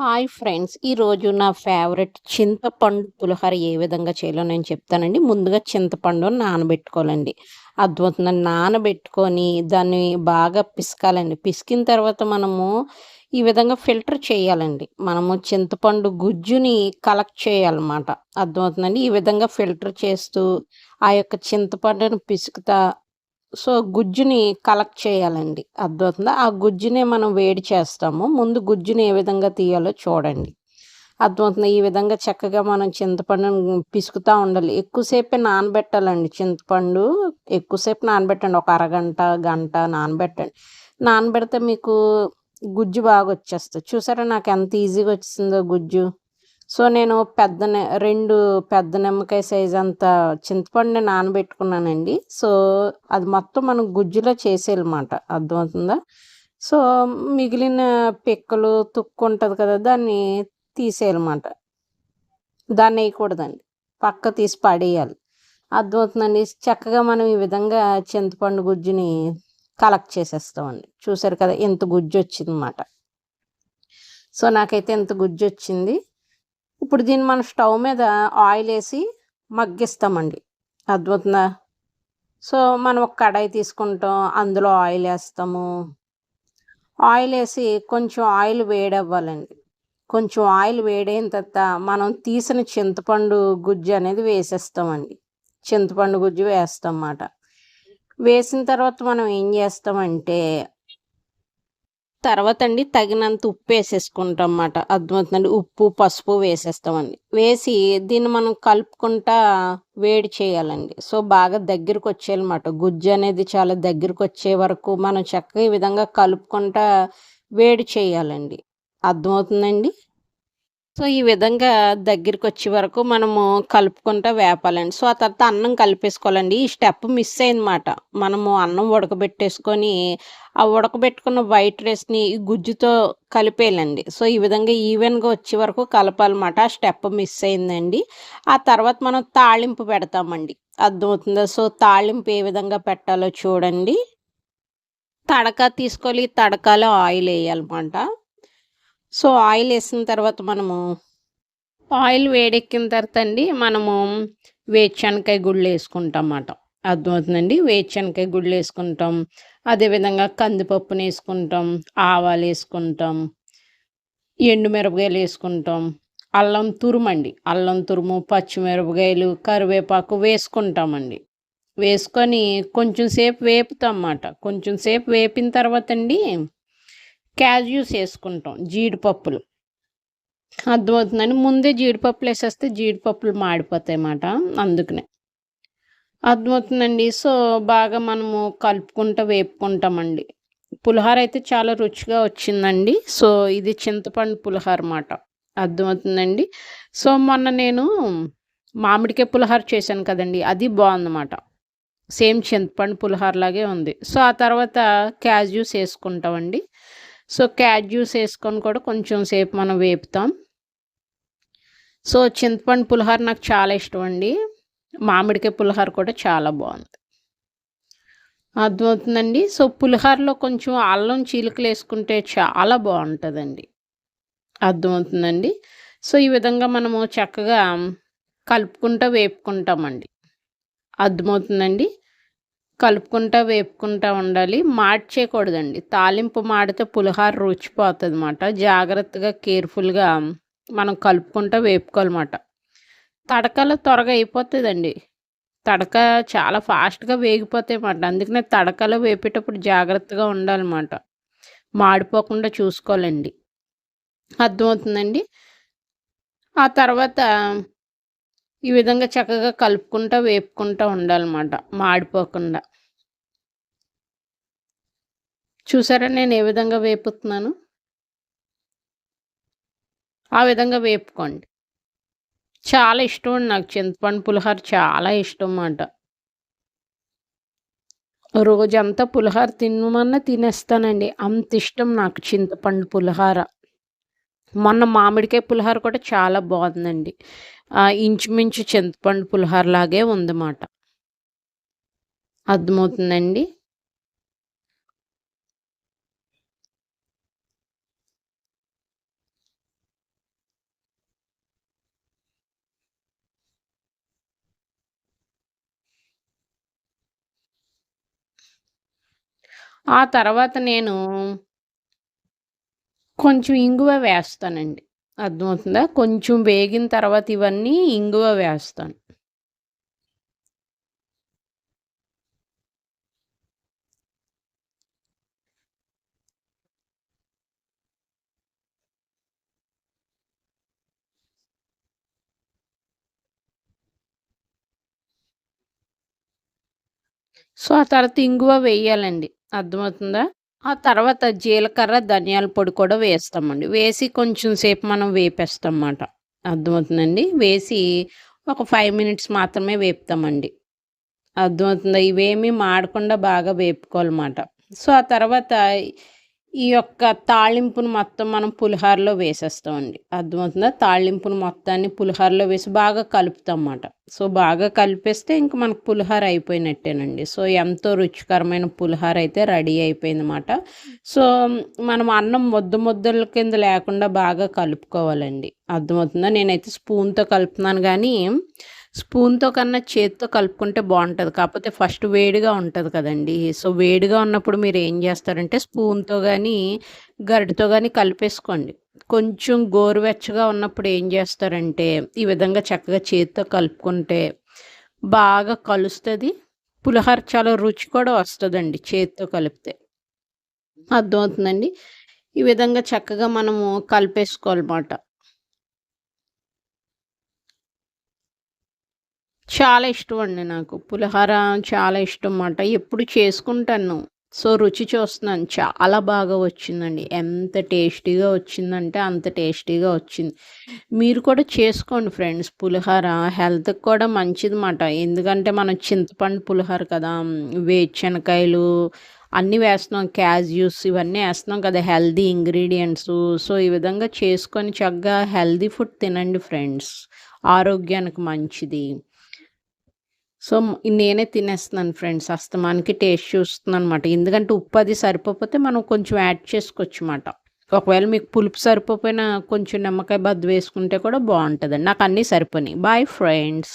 Hi friends ఈరోజు నా favourite చింతపండు పులిహోర ఏ విధంగా చేయాలో నేను చెప్తానండి. ముందుగా చింతపండు నానబెట్టుకోవాలండి. అద్భుతంగా నానబెట్టుకొని దాన్ని బాగా పిసకాలండి. పిసికిన తర్వాత మనము ఈ విధంగా ఫిల్టర్ చేయాలండి. మనము చింతపండు గుజ్జుని కలెక్ట్ చేయాలన్నమాట. అర్థమవుతుందండి ఈ విధంగా ఫిల్టర్ చేస్తూ ఆ యొక్క చింతపండును పిసుకుతా సో గుజ్జుని కలెక్ట్ చేయాలండి. అర్థమవుతుందా? ఆ గుజ్జునే మనం వేడి చేస్తాము. ముందు గుజ్జుని ఏ విధంగా తీయాలో చూడండి. అర్థమవుతుంది? ఈ విధంగా చక్కగా మనం చింతపండును పిసుకుతూ ఉండాలి. ఎక్కువసేపే నానబెట్టాలండి చింతపండు. ఎక్కువసేపు నానబెట్టండి. ఒక అరగంట గంట నానబెట్టండి. నానబెడితే మీకు గుజ్జు బాగా వచ్చేస్తుంది చూసారా నాకు ఎంత ఈజీగా వచ్చిందో గుజ్జు? సో నేను పెద్ద రెండు పెద్ద నిమ్మకాయ సైజ్ అంత చింతపండు నానబెట్టుకున్నానండి. సో అది మొత్తం మనం గుజ్జులో చేసేయాలన్నమాట. అర్థమవుతుందా? సో మిగిలిన పిక్కలు తుక్కు ఉంటుంది కదా దాన్ని తీసేయాలన్నమాట. దాన్ని వేయకూడదండి. పక్క తీసి పడేయాలి. అర్థమవుతుందండి? చక్కగా మనం ఈ విధంగా చింతపండు గుజ్జుని కలెక్ట్ చేసేస్తామండి. చూసారు కదా ఎంత గుజ్జు వచ్చిందన్నమాట. సో నాకైతే ఎంత గుజ్జు వచ్చింది. ఇప్పుడు దీన్ని మనం స్టవ్ మీద ఆయిల్ వేసి మగ్గిస్తామండి. అద్భుతంగా సో మనం ఒక కడాయి తీసుకుంటాం అందులో ఆయిల్ వేస్తాము. ఆయిల్ వేసి కొంచెం ఆయిల్ వేడవ్వాలండి. కొంచెం ఆయిల్ వేడైన తర్వాత మనం తీసిన చింతపండు గుజ్జు అనేది వేసేస్తామండి. చింతపండు గుజ్జు వేస్తాం అన్నమాట. వేసిన తర్వాత మనం ఏం చేస్తామంటే తర్వాత అండి తగినంత ఉప్పు వేసేసుకుంటాం అన్నమాట అర్థమవుతుందండి ఉప్పు పసుపు వేసేస్తామండి. వేసి దీన్ని మనం కలుపుకుంటా వేడి చేయాలండి. సో బాగా దగ్గరకు వచ్చేయాలన్నమాట. గుజ్జు అనేది చాలా దగ్గరకు వచ్చే వరకు మనం చక్కగా ఈ విధంగా కలుపుకుంటా వేడి చేయాలండి. అర్థమవుతుందండి? సో ఈ విధంగా దగ్గరికి వచ్చే వరకు మనము కలుపుకుంటా వేపాలండి. సో ఆ తర్వాత అన్నం కలిపేసుకోవాలండి. ఈ స్టెప్ మిస్ అయిందన్నమాట. మనము అన్నం ఉడకబెట్టేసుకొని ఆ ఉడకబెట్టుకున్న వైట్ రైస్ని ఈ గుజ్జుతో కలిపేయాలండి. సో ఈ విధంగా ఈవెన్గా వచ్చే వరకు కలపాలన్నమాట. ఆ స్టెప్ మిస్ అయిందండి. ఆ తర్వాత మనం తాళింపు పెడతామండి. అర్థమవుతుందా? సో తాళింపు ఏ విధంగా పెట్టాలో చూడండి. తడక తీసుకోవాలి. తడకలో ఆయిల్ వేయాలన్నమాట. సో ఆయిల్ వేసిన తర్వాత మనము ఆయిల్ వేడెక్కిన తర్వాత అండి మనము వేరుశనకాయ గుళ్ళు వేసుకుంటాం అన్నమాట అర్థమవుతుందండి? వేరుశనకాయ గుళ్ళు వేసుకుంటాం. అదేవిధంగా కందిపప్పుని వేసుకుంటాం ఆవాలు వేసుకుంటాం ఎండుమిరపకాయలు వేసుకుంటాం అల్లం తురుమండి అల్లం తురుము పచ్చిమిరపకాయలు కరివేపాకు వేసుకుంటామండి. వేసుకొని కొంచెం సేపు వేపుతాం అన్నమాట కొంచెం సేపు వేపిన తర్వాత అండి క్యాజ్యూస్ వేసుకుంటాం జీడిపప్పులు. అర్థమవుతుందని ముందే జీడిపప్పులు వేసేస్తే జీడిపప్పులు మాడిపోతాయి అన్నమాట అందుకనే. అర్థమవుతుందండి? సో బాగా మనము కలుపుకుంటూ వేపుకుంటామండి. పులిహోర అయితే చాలా రుచిగా వచ్చిందండి. సో ఇది చింతపండు పులిహోర అన్నమాట. అర్థమవుతుందండి? సో మొన్న నేను మామిడికాయ పులిహోర చేశాను కదండి. అది బాగుందన్నమాట. సేమ్ చింతపండు పులిహోర లాగే ఉంది. సో ఆ తర్వాత క్యాజ్యూస్ వేసుకుంటామండి సో క్యాట్ జ్యూస్ వేసుకొని కూడా కొంచెం సేపు మనం వేపుతాం. సో చింతపండు పులిహోర నాకు చాలా ఇష్టం అండి. మామిడికాయ పులిహోర కూడా చాలా బాగుంది. అర్థమవుతుందండి? సో పులిహోరలో కొంచెం అల్లం చీలికలు వేసుకుంటే చాలా బాగుంటుందండి. అర్థమవుతుందండి? సో ఈ విధంగా మనము చక్కగా కలుపుకుంటూ వేపుకుంటామండి. అర్థమవుతుందండి? కలుపుకుంటా వేపుకుంటా ఉండాలి. మార్చేయకూడదండి. తాలింపు మాడితే పులిహార రుచిపోతుంది అనమాట జాగ్రత్తగా కేర్ఫుల్గా మనం కలుపుకుంటా వేపుకోవాలన్నమాట. తడకలు త్వరగా అయిపోతుందండి. తడక చాలా ఫాస్ట్గా వేగిపోతాయి అన్నమాట అందుకనే తడకలు వేపేటప్పుడు జాగ్రత్తగా ఉండాలన్నమాట. మాడిపోకుండా చూసుకోవాలండి. అర్థమవుతుందండి? ఆ తర్వాత ఈ విధంగా చక్కగా కలుపుకుంటూ వేపుకుంటూ ఉండాలన్నమాట. మాడిపోకుండా. చూసారా నేను ఏ విధంగా వేపుతున్నాను? ఆ విధంగా వేపుకోండి. చాలా ఇష్టం అండి నాకు చింతపండు పులిహోర చాలా ఇష్టం అన్నమాట. రోజంతా పులిహోర తినమన్నా తినేస్తానండి. అంత ఇష్టం నాకు చింతపండు పులిహోర. మొన్న మామిడికాయ పులిహోర కూడా చాలా బాగుందండి. ఇంచుమించు చింతపండు పులిహోర లాగే ఉందన్నమాట. అర్థమవుతుందండి? ఆ తర్వాత నేను కొంచెం ఇంగువ వేస్తానండి. అర్థమవుతుందా? కొంచెం వేగిన తర్వాత ఇవన్నీ ఇంగువ వేస్తాను. సో ఆ తర్వాత ఇంగువ వేయాలండి. అర్థమవుతుందా? ఆ తర్వాత జీలకర్ర ధనియాల పొడి కూడా వేస్తామండి. వేసి కొంచెం సేపు మనం వేపేస్తాం అన్నమాట అర్థమవుతుందండి? వేసి ఒక ఫైవ్ మినిట్స్ మాత్రమే వేపుతామండి. అర్థమవుతుంది? ఇవేమీ మాడకుండా బాగా వేపుకోవాలన్నమాట. సో ఆ తర్వాత ఈ యొక్క తాళింపును మొత్తం మనం పులిహారలో వేసేస్తామండి. అర్థమవుతుందా? తాళింపును మొత్తాన్ని పులిహారలో వేసి బాగా కలుపుతాం అన్నమాట సో బాగా కలిపేస్తే ఇంక మనకు పులిహార అయిపోయినట్టేనండి. సో ఎంతో రుచికరమైన పులిహార అయితే రెడీ అయిపోయిందన్నమాట. సో మనం అన్నం ముద్ద ముద్దల కింద లేకుండా బాగా కలుపుకోవాలండి. అర్థమవుతుందా? నేనైతే స్పూన్తో కలుపుతున్నాను కానీ స్పూన్తో కన్నా చేతితో కలుపుకుంటే బాగుంటుంది. కాకపోతే ఫస్ట్ వేడిగా ఉంటుంది కదండి. సో వేడిగా ఉన్నప్పుడు మీరు ఏం చేస్తారంటే స్పూన్తో కానీ గరిటతో కానీ కలిపేసుకోండి. కొంచెం గోరువెచ్చగా ఉన్నప్పుడు ఏం చేస్తారంటే ఈ విధంగా చక్కగా చేతితో కలుపుకుంటే బాగా కలుస్తుంది. పులిహోర చాలా రుచి కూడా వస్తుందండి చేతితో కలిపితే. అర్థమవుతుందండి? ఈ విధంగా చక్కగా మనము కలిపేసుకోవాలన్నమాట. చాలా ఇష్టం అండి నాకు. పులిహోర చాలా ఇష్టం అన్నమాట. ఎప్పుడు చేసుకుంటాను. సో రుచి చూస్తున్నాను. చాలా బాగా వచ్చిందండి. ఎంత టేస్టీగా వచ్చిందంటే అంత టేస్టీగా వచ్చింది. మీరు కూడా చేసుకోండి ఫ్రెండ్స్. పులిహోర హెల్త్కి కూడా మంచిది మాట ఎందుకంటే మనం చింతపండు పులిహోర కదా వేరుశనకాయలు అన్నీ వేస్తున్నాం. క్యాజ్యూస్ ఇవన్నీ వేస్తున్నాం కదా హెల్దీ ఇంగ్రీడియంట్స్. సో ఈ విధంగా చేసుకొని చక్కగా హెల్దీ ఫుడ్ తినండి ఫ్రెండ్స్. ఆరోగ్యానికి మంచిది. సో నేనే తినేస్తున్నాను ఫ్రెండ్స్. అస్తమానికి టేస్ట్ చూస్తున్నాను అనమాట ఎందుకంటే ఉప్పు అది సరిపోతే మనం కొంచెం యాడ్ చేసుకోవచ్చు అనమాట ఒకవేళ మీకు పులుపు సరిపోయినా కొంచెం నిమ్మకాయ బద్దు వేసుకుంటే కూడా బాగుంటుందండి. నాకు అన్నీ సరిపోయినాయి. Bye friends